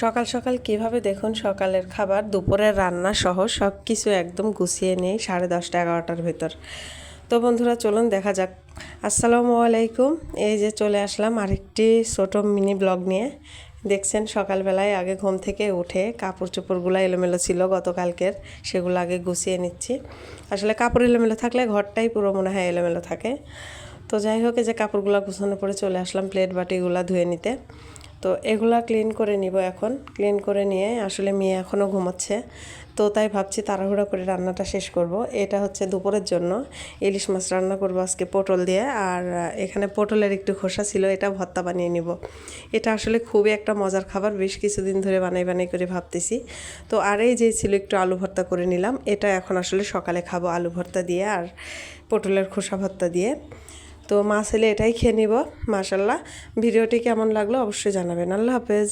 সকাল সকাল কীভাবে দেখুন সকালের খাবার? দুপুরের রান্না সহ সব কিছু একদম গুছিয়ে নিই সাড়ে দশটা, এগারোটার ভেতর। তো বন্ধুরা, চলুন দেখা যাক। আসসালামু আলাইকুম। এই যে চলে আসলাম আরেকটি ছোট মিনি ব্লগ নিয়ে। দেখছেন, সকালবেলায় আগে ঘুম থেকে উঠে কাপড় চোপড়গুলো এলোমেলো ছিল গতকালকের, সেগুলো আগে গুছিয়ে নিচ্ছি। আসলে কাপড় এলোমেলো থাকলে ঘরটাই পুরো মনে হয় এলোমেলো থাকে। তো যাই হোক যে কাপড়গুলো গুছানোর পরে চলে আসলাম প্লেট বাটিগুলো ধুয়ে নিতে। তো এগুলা ক্লিন করে নিব এখন। ক্লিন করে নিয়ে আসলে মেয়ে এখনও ঘুমাচ্ছে। তো তাই ভাবছি তাড়াহুড়া করে রান্নাটা শেষ করব। এটা হচ্ছে দুপুরের জন্য। ইলিশ মাছ রান্না করব আজকে পটল দিয়ে। আর এখানে পটলের একটু খোসা ছিল, এটা ভর্তা বানিয়ে নিব। এটা আসলে খুবই একটা মজার খাবার। বেশ কিছুদিন ধরে বানাই বানাই করে ভাবতেছি। তো আর এই যে ছিল একটু আলু ভর্তা করে নিলাম। এটা এখন আসলে সকালে খাব আলু ভর্তা দিয়ে আর পটলের খোসা ভর্তা দিয়ে। তো মা ছেলে এটাই খেয়ে নিব মাশাল্লাহ। ভিডিওটি কেমন লাগল অবশ্যই জানাবেন। আল্লাহ হাফেজ।